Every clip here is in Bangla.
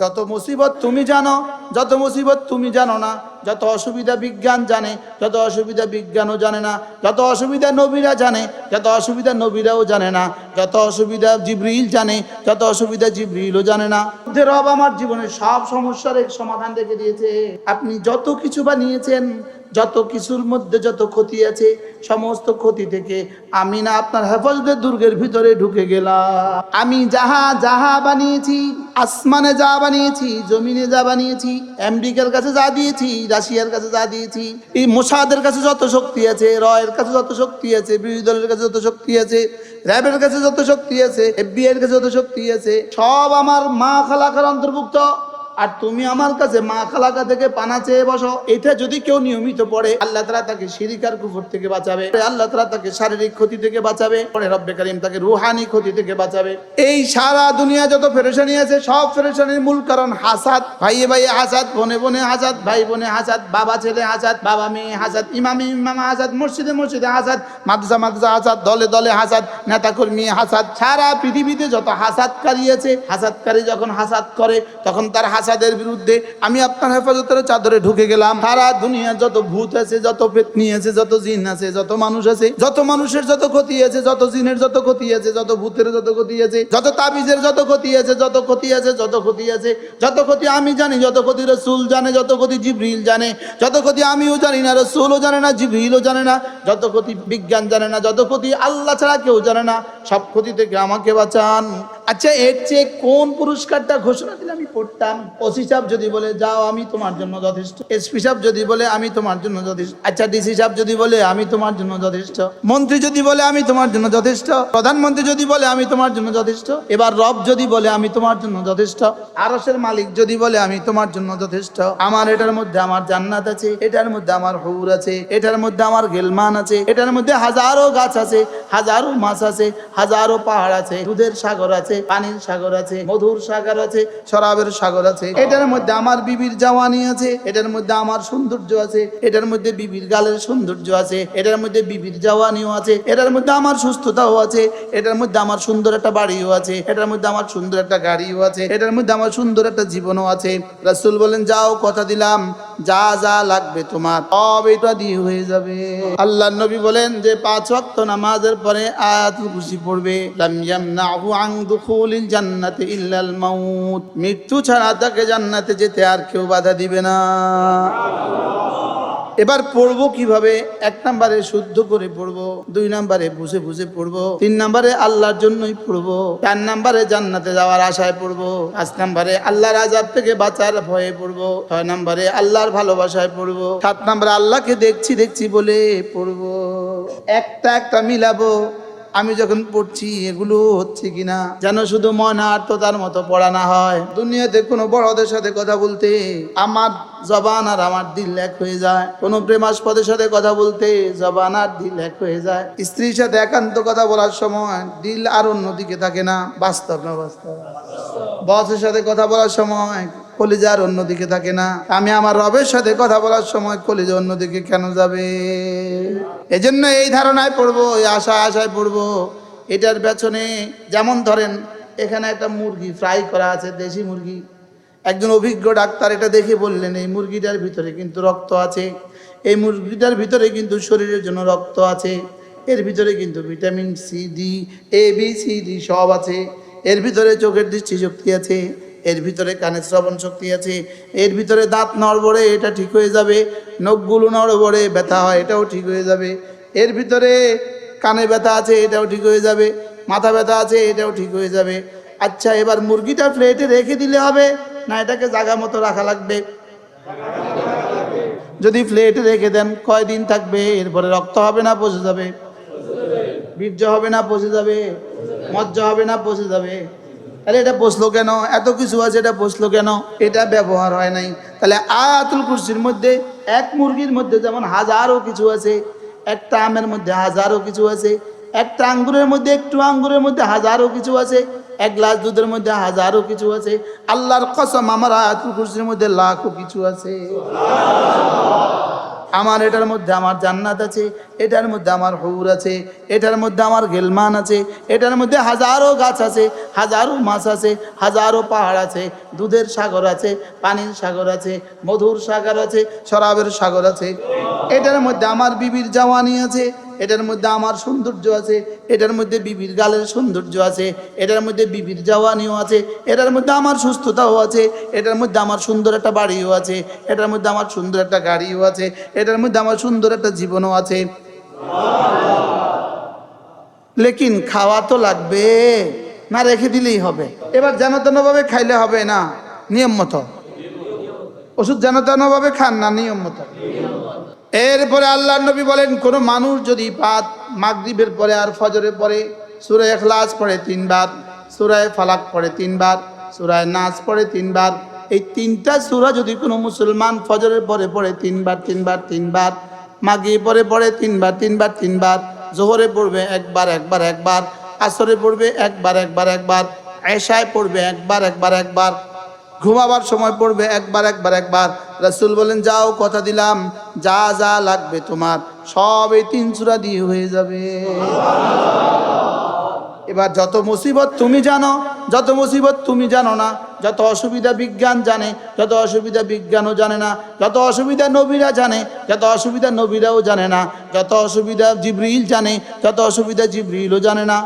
যত মুসিবত তুমি জানো, যত মুসিবত তুমি জানো না, যত অসুবিধা বিজ্ঞান জানে, যত অসুবিধা বিজ্ঞানও জানে না, যত অসুবিধা নবীরা জানে, যত অসুবিধা নবীরাও জানে না, যত অসুবিধা জিব্রিল জানে, যত অসুবিধা জিব্রিলও জানে না। যে রব আমার জীবনের সব সমস্যার সমাধান রেখে দিয়েছে। আপনি যত কিছু বানিয়েছেন যত কিছুর মধ্যে যত ক্ষতি আছে, সমস্ত ক্ষতি থেকে আমি না আপনার হেফাজতের দুর্গের ভিতরে ঢুকে গেলাম। আমি যাহা যাহা বানিয়েছি, আসমানে যা বানিয়েছি, জমিনে যা বানিয়েছি আমেরিকার কাছে যা দিয়েছি, রাশিয়ার কাছে যা দিয়েছি, এই মোসাদের কাছে যত শক্তি আছে, রয়ের কাছে যত শক্তি আছে, বিরোধী দলের কাছে যত শক্তি আছে, র্যাবের কাছে যত শক্তি আছে এফবিআই এর কাছে যত শক্তি আছে, সব আমার মা খালাকার অন্তর্ভুক্ত। আর তুমি আমার কাছে মা খালাকা থেকে পানা চেয়ে বসো। এটা যদি কেউ নিয়মিত পড়ে, আল্লাহ তালা তাকে শিরিকার কুফর থেকে বাঁচাবে। আল্লাহ তালা তাকে শারীরিক ক্ষতি থেকে বাঁচাবে। পরে রব্বে কারিম তাকে রুহানি ক্ষতি থেকে বাঁচাবে। এই সারা দুনিয়া যত ফেরেশানি আছে, সব ফেরেশানির মূল কারণ হাসাদ। ভাইয়ে ভাইয়ে হাসাদ, বোনে বোনে হাসাদ, ভাই বোনে হাসাদ, বাবা ছেলে হাসাদ, বাবা মেয়ে হাসাদ, ইমামে ইমামা হাসাদ, মসজিদে মসজিদে হাসাদ, মাদ্রাসা মাদ্রাসা হাসাদ, দলে দলে হাসাদ নেতা কর্মী হাসাদ। সারা পৃথিবীতে যত হাসাদকারী আছে, হাসাদকারী যখন হাসাদ করে, তখন তার হাসাদের বিরুদ্ধে আমি আপনার হেফাজতের চাদরে ঢুকে গেলাম সারা দুনিয়া যত ভূত আছে যত পেতনি আছে যত জিন আছে যত মানুষ আছে যত মানুষের যত ক্ষতি আছে যত জিনের যত ক্ষতি আছে যত ভূতের যত ক্ষতি আছে যত তাবিজের যত ক্ষতি আছে যত ক্ষতি আছে যত ক্ষতি আছে যত ক্ষতি আমি জানি যত ক্ষতি রসুল জানে যত ক্ষতি জিব্রিল জানে যত ক্ষতি আমিও জানি না রসুলও জানে না জিব্রিলও জানে না যত ক্ষতি বিজ্ঞান জানে না যত ক্ষতি আল্লাহ ছাড়া কেউ জানে না সব ক্ষতি থেকে আমাকে বাঁচান আচ্ছা এর চেয়ে কোন পুরস্কারটা ঘোষণা দিলে আমি পড়তাম? ওসি সাহেব যদি বলে, যাও, আমি তোমার জন্য যথেষ্ট। এসপি সাহেব যদি বলে, আমি তোমার জন্য যথেষ্ট। আচ্ছা ডিসি সাহেব যদি বলে, আমি তোমার জন্য যথেষ্ট। মন্ত্রী যদি বলে, আমি তোমার জন্য যথেষ্ট। প্রধানমন্ত্রী যদি বলে, আমি তোমার জন্য যথেষ্ট। এবার রব যদি বলে, আমি তোমার জন্য যথেষ্ট। আরসের মালিক যদি বলে, আমি তোমার জন্য যথেষ্ট। আমার এটার মধ্যে আমার জান্নাত আছে, এটার মধ্যে আমার হৌর আছে, এটার মধ্যে আমার গেলমান আছে, এটার মধ্যে হাজারো গাছ আছে, হাজারো মাছ আছে, হাজারো পাহাড় আছে, দুধের সাগর আছে পানির সাগর আছে, মধুর সাগর আছে, শরাবের সাগর আছে। এটার মধ্যে আমার বিবির জাওয়ানি আছে, এটার মধ্যে আমার সৌন্দর্য আছে, এটার মধ্যে বিবির গালের সৌন্দর্য আছে, এটার মধ্যে বিবির জাওয়ানিও আছে, এটার মধ্যে আমার সুস্থতাও আছে, এটার মধ্যে আমার সুন্দর একটা বাড়িও আছে, এটার মধ্যে আমার সুন্দর একটা গাড়িও আছে, এটার মধ্যে আমার সুন্দর একটা জীবনও আছে। রাসুল বলেন, যাও, কথা দিলাম, যা যা লাগবে তোমার, সব এটা দিয়ে হয়ে যাবে। আল্লাহ নবী বলেন যে, পাঁচ ওয়াক্ত নামাজের পরে আয়াতুল কুরসি পড়বে। লাম ইয়ামনাহু আন জান্নাতি ইল্লাল মাউত। মৃত্যু ছাড়া তাকে জান্নাতে যেতে আর কেউ বাধা দিবে না। এবার পড়ব কীভাবে? এক নম্বরে শুদ্ধ করে পড়ব, দুই নম্বরে বুঝে বুঝে পড়ব, তিন নম্বরে আল্লাহর জন্যই পড়ব, চার নম্বরে জান্নাতে যাওয়ার আশায় পড়ব, পাঁচ নম্বরে আল্লাহর আজাব থেকে বাঁচার ভয়ে পড়ব, ছয় নম্বরে আল্লাহর ভালোবাসায় পড়ব, সাত নম্বরে আল্লাহকে দেখছি দেখছি বলে পড়ব। একটা একটা মিলাবো আমি যখন পড়ছি, এগুলো হচ্ছে কিনা যেন শুধু মন আত্মতার মতো পড়া না হয়। দুনিয়াতে কোনো বড়দের সাথে কথা বলতে আমার জবান আর আমার দিল এক হয়ে যায়। কোনো প্রেমাস্পদের সাথে কথা বলতে জবান আর দিল এক হয়ে যায়। স্ত্রীর সাথে একান্ত কথা বলার সময় দিল আর অন্যদিকে থাকে না। বাস্তব না বাস্তব? বসের সাথে কথা বলার সময় কলিজার অন্যদিকে থাকে না। আমি আমার রবের সাথে কথা বলার সময় কলিজা অন্যদিকে কেন যাবে? এজন্য এই ধারণায় পড়ব, এই আশা আশায় পড়ব। এটার পেছনে যেমন ধরেন, এখানে একটা মুরগি ফ্রাই করা আছে, দেশি মুরগি। একজন অভিজ্ঞ ডাক্তার এটা দেখে বললেন, এই মুরগিটার ভিতরে কিন্তু রক্ত আছে। এই মুরগিটার ভিতরে কিন্তু শরীরের জন্য রক্ত আছে। এর ভিতরে কিন্তু vitamin C, D, A, B, C, D সব আছে। এর ভিতরে চোখের দৃষ্টিশক্তি আছে। এর ভিতরে কানের শ্রবণ শক্তি আছে, এর ভিতরে দাঁত নড়বড়ে এটা ঠিক হয়ে যাবে। নখগুলো নড়বড়ে ব্যথা হয়, এটাও ঠিক হয়ে যাবে। এর ভিতরে কানে ব্যথা আছে, এটাও ঠিক হয়ে যাবে। মাথা ব্যথা আছে, এটাও ঠিক হয়ে যাবে। আচ্ছা এবার মুরগিটা প্লেটে রেখে দিলে হবে না এটাকে জায়গা মতো রাখা লাগবে? যদি প্লেটে রেখে দেন, কয়দিন থাকবে? এরপরে রক্ত হবে না, পচে যাবে। বীর্য হবে না, পচে যাবে। মজ্জা হবে না, পচে যাবে। তাহলে এটা বসল কেন? এত কিছু আছে, এটা বসল কেন? এটা ব্যবহার হয় নাই। তাহলে আয়াতুল কুরসির মধ্যে এক মুরগির মধ্যে যেমন হাজারো কিছু আছে, একটা আমের মধ্যে হাজারো কিছু আছে, একটা আঙ্গুরের মধ্যে একটু আঙ্গুরের মধ্যে হাজারো কিছু আছে, এক গ্লাস দুধের মধ্যে হাজারো কিছু আছে, আল্লাহর কসম আমার আয়াতুল কুরসির মধ্যে লাখো কিছু আছে। আমার এটার মধ্যে আমার জান্নাত আছে, এটার মধ্যে আমার হৌর আছে, এটার মধ্যে আমার গেলমান আছে, এটার মধ্যে হাজারো গাছ আছে, হাজারো মাছ আছে, হাজারো পাহাড় আছে, দুধের সাগর আছে, পানির সাগর আছে, মধুর সাগর আছে, শরাবের সাগর আছে। এটার মধ্যে আমার বিবির জাওয়ানি আছে এটার মধ্যে আমার সৌন্দর্য আছে, এটার মধ্যে বিবির গালের সৌন্দর্য আছে, এটার মধ্যে বিবির জাওয়ানিও আছে, এটার মধ্যে আমার সুস্থতাও আছে, এটার মধ্যে আমার সুন্দর একটা বাড়িও আছে, এটার মধ্যে আমার সুন্দর একটা গাড়িও আছে, এটার মধ্যে আমার সুন্দর একটা জীবনও আছে। লেকিন খাওয়া তো লাগবে, না রেখে দিলেই হবে। এবার যেন তেনভাবে খাইলে হবে না, নিয়ম মতো। ওষুধ যেন তেনভাবে খান না, নিয়ম মতো। এরপরে আল্লাহ নবী বলেন, কোনো মানুষ যদি পাত মাগরিবের পরে আর ফজরের পরে সুরায় এখলাস পড়ে তিনবার, সুরায় ফালাক পড়ে তিনবার, সুরায় নাচ পড়ে তিনবার, এই তিনটা সুরা যদি কোনো মুসলমান ফজরের পরে পড়ে তিনবার তিনবার তিনবার মাগি পরে পড়ে তিনবার তিনবার তিনবার, জোহরে পড়বে একবার একবার একবার, আসরে পড়বে একবার একবার একবার, এশায় পড়বে একবার একবার একবার ঘুমাবার সময় পড়বে একবার একবার একবার। রাসূল বলেন, যাও, কথা দিলাম। যা যা লাগবে তোমার, সব এই তিন চূড়া দিয়ে হয়ে যাবে। এবার যত মুসিবত তুমি জানো, যত মুসিবত তুমি জানো না, যত অসুবিধা বিজ্ঞান জানে, যত অসুবিধা বিজ্ঞানও জানে না, যত অসুবিধা নবীরা জানে, যত অসুবিধা নবীরাও জানে না, যত অসুবিধা জিব্রিল জানে, যত অসুবিধা জিব্রিলও জানে না।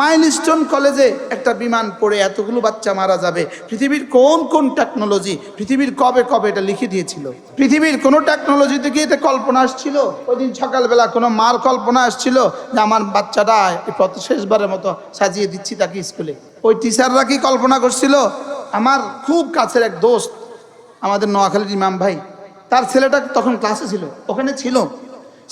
মাইলস্টোন কলেজে একটা বিমান পড়ে এতগুলো বাচ্চা মারা যাবে। পৃথিবীর কোন কোন টেকনোলজি পৃথিবীর কবে কবে এটা লিখে দিয়েছিল? পৃথিবীর কোনো টেকনোলজি থেকে এটা কল্পনা আসছিল? ওই দিন সকালবেলা কোনো মার কল্পনা আসছিল যে আমার বাচ্চাটা শেষবারের মতো সাজিয়ে দিচ্ছি তাকে স্কুলে। ওই টিচাররা কি কল্পনা করছিল? আমার খুব কাছের এক দোস্ত, আমাদের নোয়াখালীর ইমাম ভাই, তার ছেলেটা তখন ক্লাসে ছিল, ওখানে ছিল।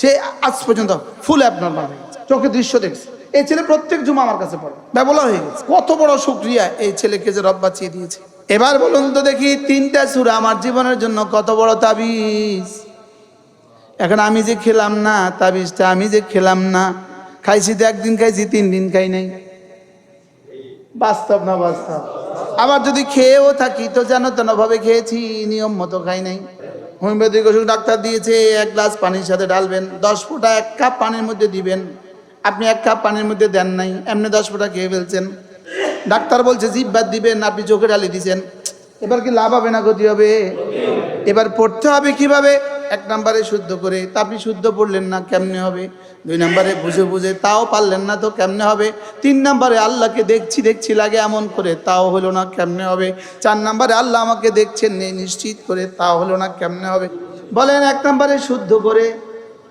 সে আজ পর্যন্ত ফুল অ্যাবনর্মাল চোখে দৃশ্য দেখছে। এই ছেলে প্রত্যেক জুমা আমার কাছে পড়ে। ব্যবলা হয়ে গেছে। কত বড় শুক্রিয়া এই ছেলেকে যে রব বাঁচিয়ে দিয়েছে। এবার বলুন তো দেখি, তিনটা সুরা আমার জীবনের জন্য কত বড় তাবিজ? এখন আমি যে খেলাম না, তাবিজটা আমি যে খেলাম না, খাইছি তো একদিন খাইছি, তিন দিন খাই নাই। বাস্তব না বাস্তব? আবার যদি খেয়েও থাকি তো যেন তেন ভাবে খেয়েছি, নিয়ম মতো খাই নাই। হোমিওপ্যাথিক ওষুধ ডাক্তার দিয়েছে, এক গ্লাস পানির সাথে ঢালবেন, দশ ফোঁটা এক কাপ পানির মধ্যে দিবেন আপনি এক কাপ পানির মধ্যে দেন নাই, এমনি দশ ফোঁটা খেয়ে ফেলছেন। ডাক্তার বলছে জিব্বাদ দিবেন, আপনি চোখে ঢালি দিছেন। এবার কি লাভ হবে না, ক্ষতি হবে? এবার পড়তে হবে কীভাবে? এক নম্বরে শুদ্ধ করে। তা আপনি শুদ্ধ পড়লেন না, কেমনে হবে? দুই নম্বরে বুঝে বুঝে, তাও পারলেন না তো কেমনে হবে? তিন নম্বরে আল্লাহকে দেখছি দেখছি লাগে এমন করে, তাও হলো না, কেমনে হবে? চার নম্বরে আল্লাহ আমাকে দেখছেন, নিশ্চিত করে, তাও হলো না, কেমনে হবে? বলেন এক নম্বরে শুদ্ধ করে।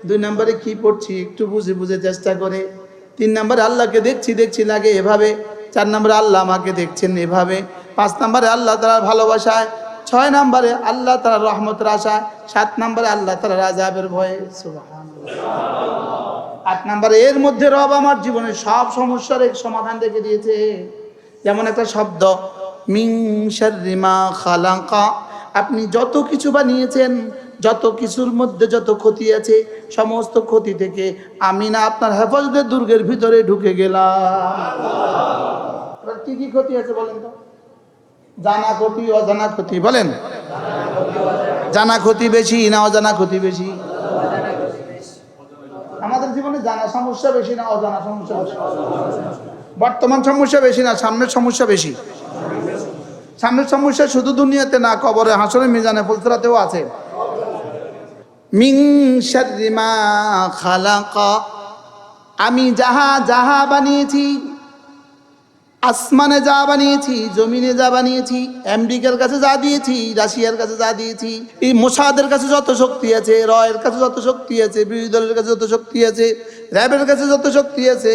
দুই নম্বরে কি পড়ছি? একটু বুঝে বুঝে চেষ্টা করে। তিন নম্বরে, আল্লাহকে দেখছি দেখছি লাগে এভাবে। চার নম্বরে, আল্লাহ আমাকে দেখছেন এভাবে। পাঁচ নম্বরে, আল্লাহ তারা ভালোবাসায়। ছয় নম্বরে, আল্লাহ তারা রহমতের আশায়। সাত নম্বরে, আল্লাহ তারা রাজাবের ভয়ে। আট নম্বরে, এর মধ্যে রব আমার জীবনের সব সমস্যার এক সমাধান রেখে দিয়েছে। যেমন একটা শব্দ মিং শাররিমা খালাকা। আপনি যত কিছু বানিয়েছেন যত কিছুর মধ্যে যত ক্ষতি আছে, সমস্ত ক্ষতি থেকে আমি না আপনার হেফাজতের দুর্গের ভিতরে ঢুকে গেলাম। কি কি ক্ষতি আছে বলেন তো? জানা ক্ষতি, অজানা ক্ষতি, বলেন। জানা ক্ষতি বেশি না অজানা ক্ষতি বেশি? আমাদের জীবনে জানা সমস্যা বেশি না অজানা সমস্যা বেশি? বর্তমান সমস্যা বেশি না সামনের সমস্যা বেশি? সামনের সমস্যা শুধু দুনিয়াতে না, কবরে হাসরে মিজানে ফুলসরাতেও আছে। মিং শাররি মা খালাকা। আমি যাহা যাহা বানিয়েছি, আসমানে যা বানিয়েছি, জমিনে যা বানিয়েছি আমেরিকার কাছে যা দিয়েছি, রাশিয়ার কাছে যা দিয়েছি, এই মোসাদের কাছে যত শক্তি আছে, রয়ের কাছে যত শক্তি আছে, বিরোধী দলের কাছে যত শক্তি আছে, র্যাবের কাছে যত শক্তি আছে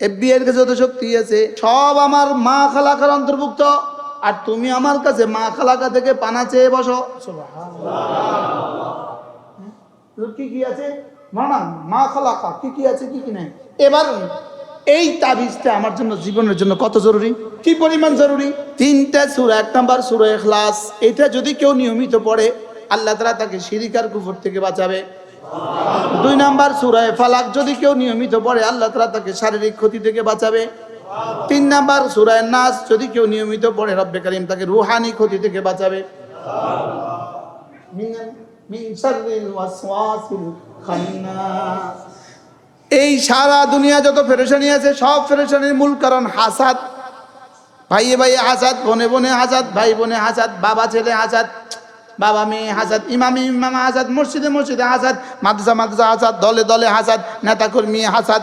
এফবিআই এর কাছে যত শক্তি আছে, সব আমার মা খালাকার অন্তর্ভুক্ত। আর তুমি আমার কাছে মা খালাকা থেকে পানা চেয়ে বসো। কি কি আছে? মানা মা খালাকা কি কি আছে, কি কি নাই? এবার এই তাবিজটা আমার জন্য, জীবনের জন্য কত জরুরি? কি পরিমাণ জরুরি? তিনটা সুরা, এক নাম্বার সুরা এখলাস এটা যদি কেউ নিয়মিত পড়ে, আল্লাহ তালা তাকে শিরিকার কুফর থেকে বাঁচাবে। দুই নাম্বার সুরায় ফালাক, যদি কেউ নিয়মিত পড়ে, আল্লাহ তালা তাকে শারীরিক ক্ষতি থেকে বাঁচাবে। তিন নাম্বার সুরায় নাচ যদি কেউ নিয়মিত পড়ে, রব্বে কারিম তাকে রুহানি ক্ষতি থেকে বাঁচাবে। এই সারা দুনিয়া যত ফেরেশানি আছে, সব ফেরেশানির মূল কারণ হাসাদ। ভাইয়ে ভাইয়ে হাসাদ, বনে বনে হাসাদ, ভাই বোনে হাসাদ, বাবা ছেলে হাসাদ, বাবা মেয়ে হাসাদ, ইমামি ইমামা হাসাদ, মসজিদে মসজিদে হাসাদ, মাদ্রাসা মাদ্রাসা হাসাদ, দলে দলে হাসাদ, নেতাকর্মী হাসাদ।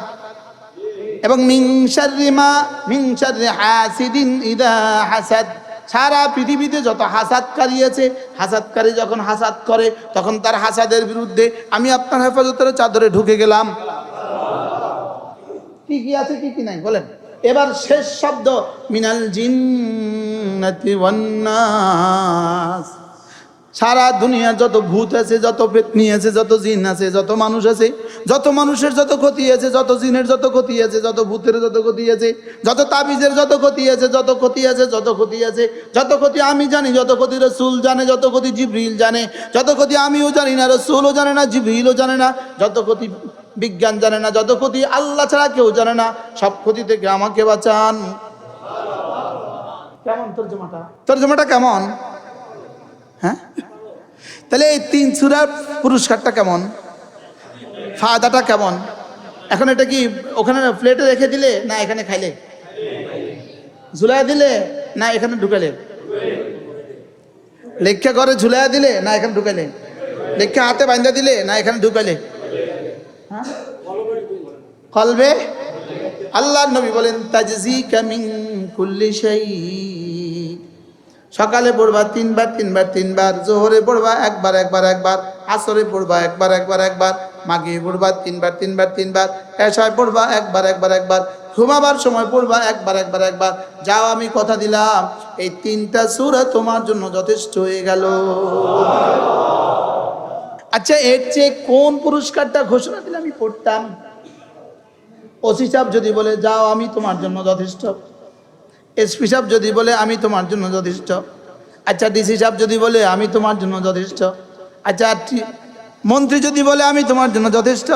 এবং মিংসারিমা মিংসারি হাসিদিন ইদা হাসাদ। সারা পৃথিবীতে যত হাসাতকারী আছে হাসাতকারী যখন হাসাদ করে, তখন তার হাসাদের বিরুদ্ধে আমি আপনার হেফাজতের চাদরে ঢুকে গেলাম। কি কি আছে, কি কি নাই, বলেন। এবার শেষ শব্দ, মিনাল জিন্নাতি ওয়ান নাস। সারা দুনিয়া যত ভূত আছে যত পেতনি আছে যত জিন আছে যত মানুষ আছে যত মানুষের যত ক্ষতি আছে যত জিনের যত ক্ষতি আছে যত ভূতের যত ক্ষতি আছে যত তাবিজের যত ক্ষতি আছে যত ক্ষতি আছে যত ক্ষতি আছে যত ক্ষতি আমি জানি যত ক্ষতি রসুল জানে যত ক্ষতি জিব্রিল জানে যত ক্ষতি আমিও জানি না রসুলও জানে না জিব্রিলও জানে না যত ক্ষতি বিজ্ঞান জানে না যত ক্ষতি আল্লাহ ছাড়া কেউ জানে না সব ক্ষতি থেকে আমাকে বাঁচান কেমন তর্জমাটা তর্জমাটা কেমন হ্যাঁ তাহলে এই তিন সুরার পুরস্কারটা কেমন? ফায়দাটা কেমন? এখন এটা কি ওখানে প্লেটে রেখে দিলে না এখানে খাইলে? ঝুলাই দিলে না এখানে ঢুকালে লেখা করে ঝুলাই দিলে না এখানে ঢুকালে লেখা হাতে বান্ধা দিলে না এখানে ঢুকালে হ্যাঁ? কলবে? আল্লাহ নবী বলেন, তাজজি কামিং কুল্লি শাই সকালে পড়বা তিনবার তিনবার তিনবার, জোহরে পড়বা একবার একবার একবার, আসরে পড়বা একবার একবার একবার মাগিয়ে পড়বা তিনবার তিনবার তিনবার এসায় পড়বা একবার একবার একবার, ঘুমাবার সময় পড়বা একবার একবার একবার। যাও, আমি কথা দিলাম। এই তিনটা সুরা তোমার জন্য যথেষ্ট হয়ে গেল। আচ্ছা এর চেয়ে কোন পুরস্কারটা ঘোষণা দিলে আমি পড়তাম? ওসি সাহেব যদি বলে, যাও, আমি তোমার জন্য যথেষ্ট। এসপি সাহেব যদি বলে, আমি তোমার জন্য যথেষ্ট। আচ্ছা ডিসি সাহেব যদি বলে, আমি তোমার জন্য যথেষ্ট। আচ্ছা মন্ত্রী যদি বলে, আমি তোমার জন্য যথেষ্ট।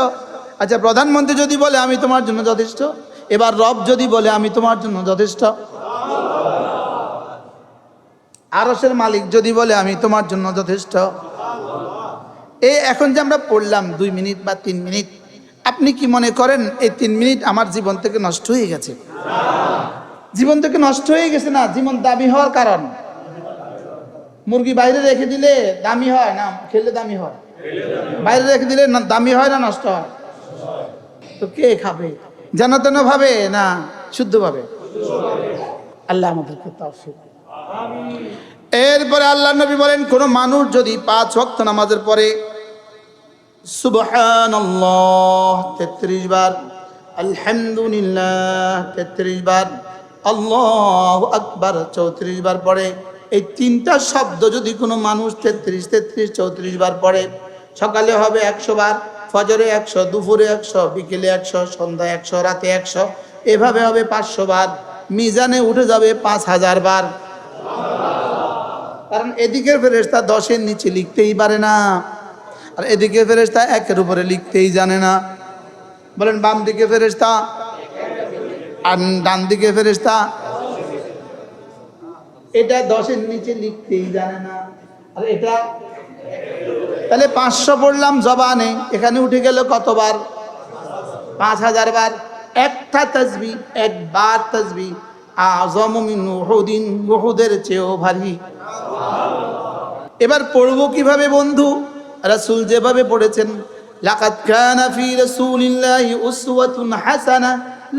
আচ্ছা প্রধানমন্ত্রী যদি বলে, আমি তোমার জন্য যথেষ্ট। এবার রব যদি বলে, আমি তোমার জন্য যথেষ্ট। আরসের মালিক যদি বলে, আমি তোমার জন্য যথেষ্ট। এই এখন যে আমরা পড়লাম দুই মিনিট বা তিন মিনিট, আপনি কি মনে করেন, এই তিন মিনিট আমার জীবন থেকে নষ্ট হয়ে গেছে? জীবন থেকে নষ্ট হয়ে গেছে না? জীবন দামি হওয়ার কারণ। মুরগি বাইরে রেখে দিলে দামি হয় না? খেলে দামি হয়। বাইরে রেখে দিলে না, দামি হয় না, নষ্ট হয়? তো কে খাবে? যেন তেন ভাবে না শুদ্ধ ভাবে আল্লাহ আমাদেরকে এরপরে আল্লাহ নবী বলেন, কোন মানুষ যদি পাঁচ ওয়াক্ত নামাজের পরে সুবহানাল্লাহ তেত্রিশ বার, আলহামদুলিল্লাহ তেত্রিশ বার আল্লাহ আকবার, চৌত্রিশ বার পড়ে। এই তিনটা শব্দ যদি কোনো মানুষ তেত্রিশ তেত্রিশ, চৌত্রিশ বার পড়ে, সকালে হবে একশো বার, ফজরে একশো, দুপুরে একশো, বিকেলে একশো, সন্ধ্যায় একশো, রাতে একশো, এভাবে হবে পাঁচশো বার, মিজানে উঠে যাবে পাঁচ হাজার বার। কারণ এদিকের ফেরেস্তা দশের নিচে লিখতেই পারে না, আর এদিকে ফেরেস্তা একের উপরে লিখতেই জানে না। বলেন বাম দিকে ফেরেস্তা আর ডান দিকে ফেরেস্তা এটা দশের নিচে লিখতেই জানে না। আর এটা, তাহলে পাঁচশো পড়লাম জবানে, এখানে উঠে গেল কতবার? পাঁচ হাজার বার। একটা তসবি একবার তসবি আজম মিন উহুদিন, উহুদের চেয়েও ভারী। এবার পড়ব কীভাবে বন্ধু? রাসূল যেভাবে পড়েছেন, লাকাদ কানা ফি রাসূলিল্লাহি উসওয়াতুন হাসানা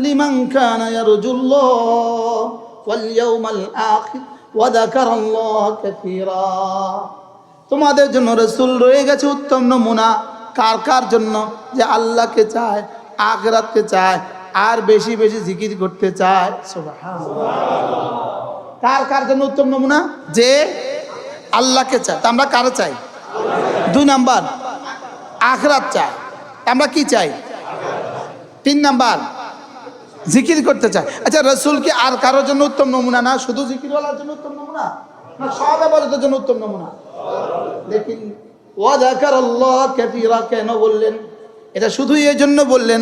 লিমান কানা ইয়ারজুল্লাহ ওয়াল ইয়াউমাল আখির ওয়া তোমাদের জন্য রসুল রয়ে গেছে উত্তম নমুনা। কার কার জন্য? যে আল্লাহকে চায়, আখিরাতকে চায়, আর বেশি বেশি জিকির করতে চায়। কার কার জন্য উত্তম নমুনা? যে আল্লাহকে চায়। আমরা কারে চাই? দুই নাম্বার, আখরাত চাই আমরা কি চাই? তিন নাম্বার জিকির করতে চায়। আচ্ছা রসুল কি আর কারোর জন্য উত্তম নমুনা না? শুধু জিকিরওয়ালার জন্য উত্তম নমুনা? না, সব আবাদতের জন্য উত্তম নমুনা? আল্লাহ কেন বললেন? এটা শুধু এই জন্য বললেন,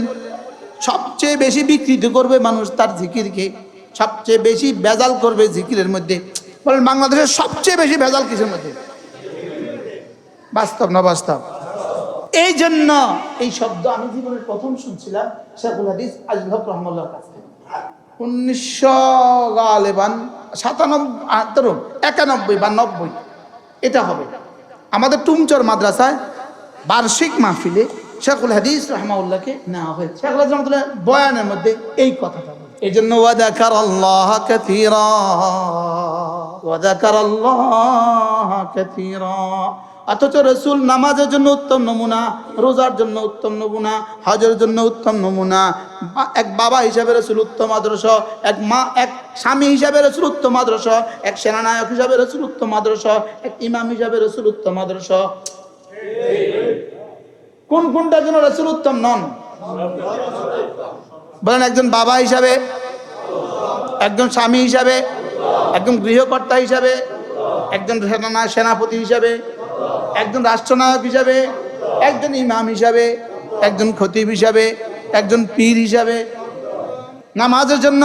সবচেয়ে বেশি বিকৃত করবে মানুষ তার জিকিরকে, সবচেয়ে বেশি ভেজাল করবে জিকিরের মধ্যে। বলেন, বাংলাদেশের সবচেয়ে বেশি ভেজাল কিসের মধ্যে? বাস্তব না বাস্তব? এই জন্য এই শব্দ আমি জীবনের প্রথম শুনছিলাম শেখুল হাদিস আজল হক রহমুল্লাহর কাছ থেকে। উনিশশো গালেবান, সাতানব্বই ধরুন, একানব্বই বা নব্বই, এটা হবে। আমাদের টুমচর মাদ্রাসায় বার্ষিক মাহফিলে শেখুল হাদিস রহমাউল্লাহকে নেওয়া হয়েছে। শেখুল হাদিস রহমতুল্লাহ বয়ানের মধ্যে এই কথাটা এই জন্য ওয়াদাকার আল্লাহ কাথীরা ওয়াদাকার আল্লাহ কাথীরা অথচ রসুল নামাজের জন্য উত্তম নমুনা, রোজার জন্য উত্তম নমুনা, হজের জন্য উত্তম নমুনা। এক বাবা হিসাবে রসুল উত্তম আদর্শ, এক মা, এক স্বামী হিসাবে রসুল উত্তম আদর্শ, এক সেনানায়ক হিসাবে রসুল উত্তম আদর্শ, এক ইমাম হিসাবে রসুল উত্তম আদর্শ। কোন কোনটার জন্য রসুল উত্তম নন? বলেন একজন বাবা হিসাবে, একজন স্বামী হিসাবে, একজন গৃহকর্তা হিসাবে, একজন সেনা সেনাপতি হিসাবে একজন রাষ্ট্রনায়ক হিসাবে, একজন ইমাম হিসাবে, একজন খতিব হিসাবে, একজন পীর হিসাবে। নামাজের জন্য,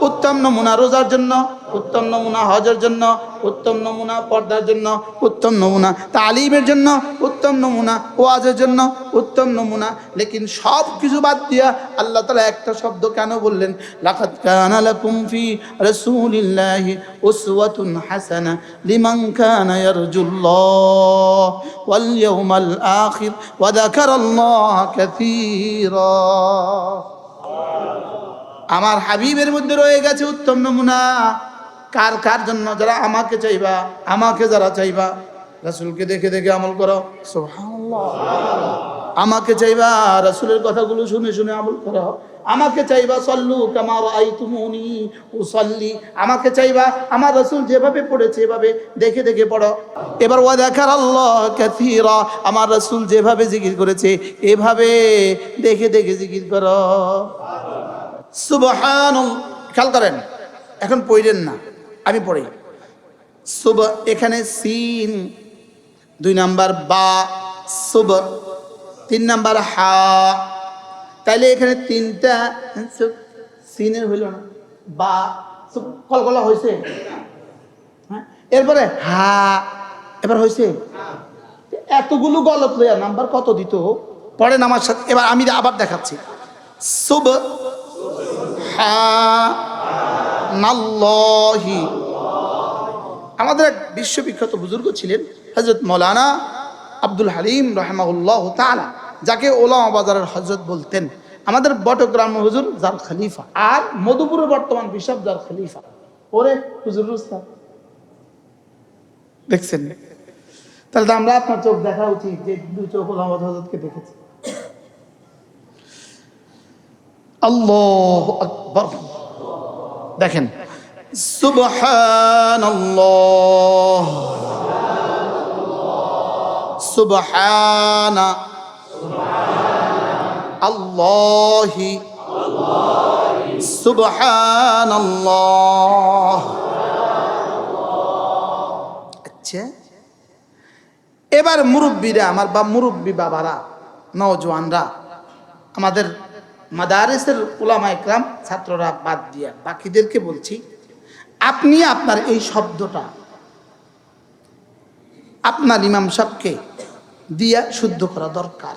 উত্তম নমুনা, রোজার জন্য উত্তম নমুনা হজের জন্য, উত্তম নমুনা পর্দার জন্য, উত্তম নমুনা তালিমের জন্য, উত্তম নমুনা ওয়াজের জন্য, উত্তম নমুনা। লেকিন সব কিছু বাদ দিয়া আল্লাহ তালা একটা শব্দ কেন বললেন? লাকাত কানা লাকুম ফি রাসূলিল্লাহি উসওয়াতুন হাসানা ওয়াল আখির আমার হাবিবের মধ্যে রয়ে গেছে উত্তম নমুনা। কার কার জন্য যারা আমাকে চাইবা, আমাকে যারা চাইবা, রাসুলকে দেখে দেখে আমল করো। আমাকে চাইবা, রাসুলের কথাগুলো শুনে শুনে আমল করো। আমাকে চাইবা, সল্লু কামার আই তুমুনি উসল্লি। আমাকে চাইবা, আমার রাসুল যেভাবে পড়েছে, এভাবে দেখে দেখে পড়ো। এবার ওয়া দেখার আল্লাহ কাথিরা আমার রাসুল যেভাবে জিকির করেছে, এভাবে দেখে দেখে জিকির করো। সুবহান খেয়াল করেন, এখন পড়লেন না। আমি পড়ি। সুব এখানে সিন, দুই নাম্বার বা, সুব, তিন নাম্বার হা। তাইলে এখানে তিনটা সিনের হইল না, বা কলকলা হয়েছে হ্যাঁ এরপরে হা, এবার হয়েছে এতগুলো লইয়া নাম্বার কত দিত? পড়েন আমার সাথে, এবার আমি আবার দেখাচ্ছি। সুব আমাদের এক বিশ্ববিখ্যাত বুজুর্গ ছিলেন হজরত মৌলানা আব্দুল হালিম রহমাউল্লাহ তালা যাকে ওলামা বাজারের হজরত বলতেন। আমাদের বটগ্রাম হুজুর যার খলিফা, আর মধুপুরের বর্তমান বিশপ যার খলিফা। ওরে হুজুর দেখছেন? তাহলে তো আমরা আপনার চোখ দেখা উচিত যে দু চোখ ওলামা হজরতকে দেখেছি। আল্লাহ আকবর। দেখেন। সুবহানা। আচ্ছা। এবার মুরব্বীরা আমার বা মুরব্বী বাবারা নওজোয়ানরা আমাদের মাদারেসের উলামা একরাম ছাত্ররা বাদ দিয়া বাকিদেরকে বলছি, আপনি আপনার এই শব্দটা আপনার ইমাম সাহেবকে দিয়া শুদ্ধ করা দরকার।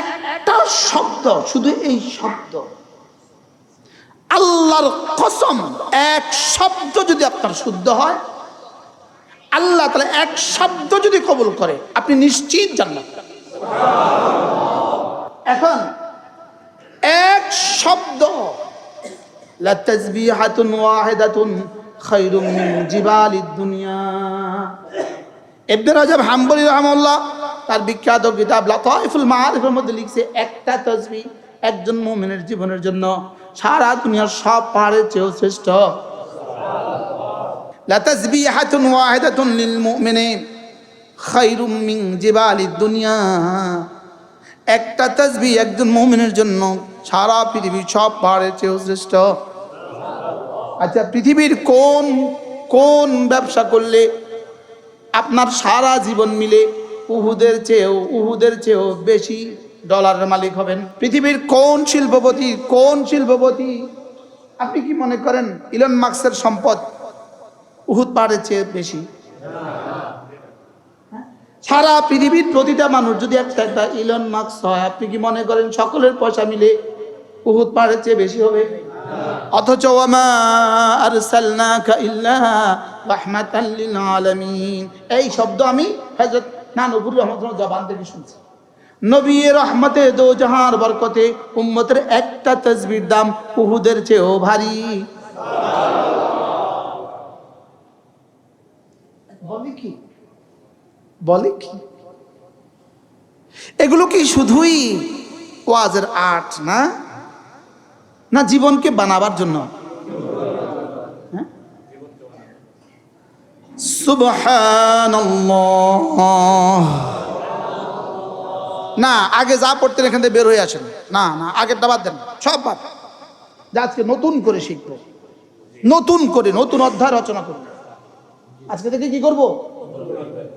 একটা শব্দ, শুধু এই শব্দ। আল্লাহর কসম, এক শব্দ যদি আপনার শুদ্ধ হয়, আল্লাহ তাহলে এক শব্দ যদি কবুল করে, আপনি নিশ্চিত জান্নাত। এখন এক শব্দ। লাতাসবিহাতুন ওয়াহিদাতুন খায়রুম মিন জিবালিদ দুনিয়া। ইবনে রাজব হাম্বলি রাহমাহুল্লাহ তার বিখ্যাত কিতাব লাতাইফুল মাআরিফের মধ্যে লিখছে একটা তাসবিহ একজন মুমিনের জীবনের জন্য সারা দুনিয়ার সব পাহাড়ের চেয়েও শ্রেষ্ঠ। লাতাসবিহাতুন ওয়াহিদাতুন লিল মুমিনিন খায়রুম মিন জিবালিদ দুনিয়া। একটা তসবি একজন মুমিনের জন্য সারা পৃথিবীর সব পাহাড়ের চেয়েও শ্রেষ্ঠ। আচ্ছা পৃথিবীর কোন কোন ব্যবসা করলে আপনার সারা জীবন মিলে উহুদের চেয়েও উহুদের চেয়েও বেশি ডলারের মালিক হবেন? পৃথিবীর কোন শিল্পপতি কোন শিল্পপতি? আপনি কি মনে করেন ইলন মার্কসের সম্পদ উহুদ পাহাড়ের চেয়ে বেশি? সারা পৃথিবীর প্রতিটা মানুষ, যদি একটা একটা ইলন মার্কস হয়, আপনি কি মনে করেন সকলের পয়সা মিলে উহুদ পাহাড়ের চেয়ে বেশি হবে? অথচ এই শব্দ আমি হযরত নানুপুর রহমতুল্লাহ জবান থেকে শুনছি। নবী রহমতে দো জাহার বরকতে উম্মতের একটা তসবির দাম উহুদের চেয়েও ভারী। বলে কি? বলে কি? এগুলো কি শুধুই ওয়াজের আর্ট না? না জীবনকে বানাবার জন্য? হ্যাঁ? না, আগে যা পড়তেন এখান থেকে বের হয়ে আসেন। না না, আগেরটা বাদ দেন। সব বাদ। যে আজকে নতুন করে শিখব। নতুন করে, নতুন অধ্যায় রচনা করব। আজকে থেকে কি করব?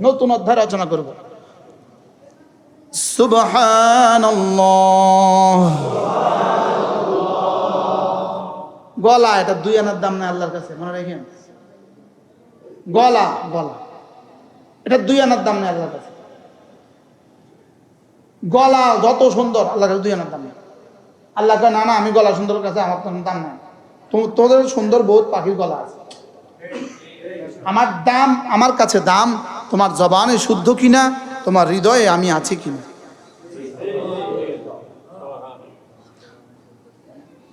নতুন অধ্যায় রচনা করব। সুবহানাল্লাহ। গলা এটা দুই আনার দাম নাই আল্লাহর কাছে মনে রাখেন? গলা গলা। এটা দুই আনার দাম নেই আল্লাহর কাছে। গলা যত সুন্দর আল্লাহর কাছে দুই আনার দাম নেই। আল্লাহ না না আমি গলা সুন্দর কাছে আমার কোনো দাম নাই। তো- তোদের সুন্দর বহুত পাখির গলা আছে। আমার দাম, আমার কাছে দাম, তোমার জবানে শুদ্ধ কিনা, তোমার হৃদয়ে আমি আছি কিনা?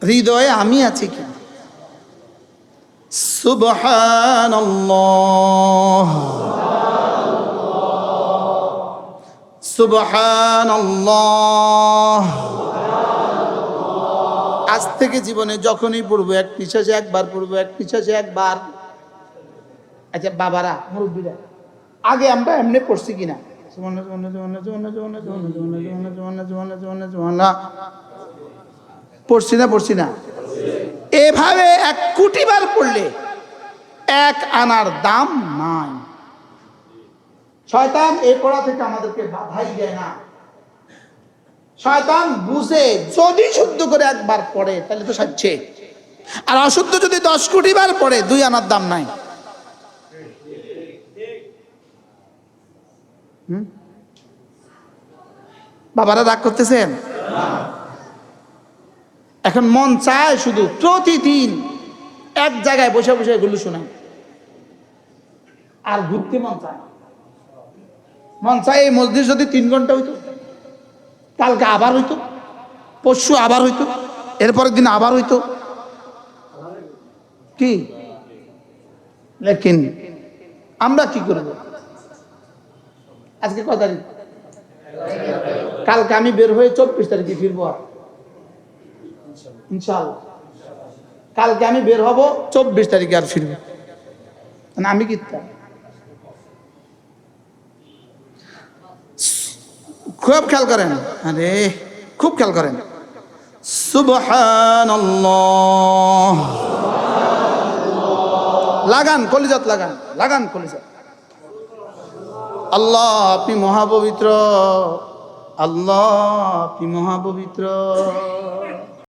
হৃদয়ে আমি আছি সুবহানাল্লাহ। আজ থেকে জীবনে যখনই পড়ব, এক নিঃশ্বাসে একবার পড়ব, এক নিঃশ্বাসে একবার। আচ্ছা বাবারা মুরব্বীরা আগে আমরা এমনি পড়ছি কিনা পড়ছি না পড়ছি না এভাবে এক কোটি বার পড়লে এক আনার দাম নাই শয়তান এ পড়া থেকে আমাদেরকে বাধাই দেয় না শয়তান বুঝে যদি শুদ্ধ করে একবার পড়ে তাহলে তো সাচ্ছে আর অশুদ্ধ যদি দশ কোটি বার পড়ে দুই আনার দাম নাই বাবারা রাগ করতেছেন? এখন মন চায় শুধু প্রতিদিন এক জায়গায় বসে বসে এগুলো শোনায় আর ঘুরতে মন চায় মন চায় এই মসজিদ যদি তিন ঘণ্টা হইতো, কালকে আবার হইতো, পরশু আবার হইতো, এরপরের দিন আবার হইতো। কি? আমরা কি করব আজকে কত তারিখ? কালকে আমি বের হয়ে চব্বিশ তারিখে ফিরবো ইনশাল্লাহ কালকে আমি বের হব চব্বিশ তারিখে আর ফিরবো। না আমি কি? খুব খেয়াল করেন। আরে, খুব খেয়াল করেন। সুবহানাল্লাহ। লাগান, কলিজাত লাগান। লাগান কলিজাত। আল্লাহ আপনি মহাপবিত্র। আল্লাহ আপনি মহাপবিত্র।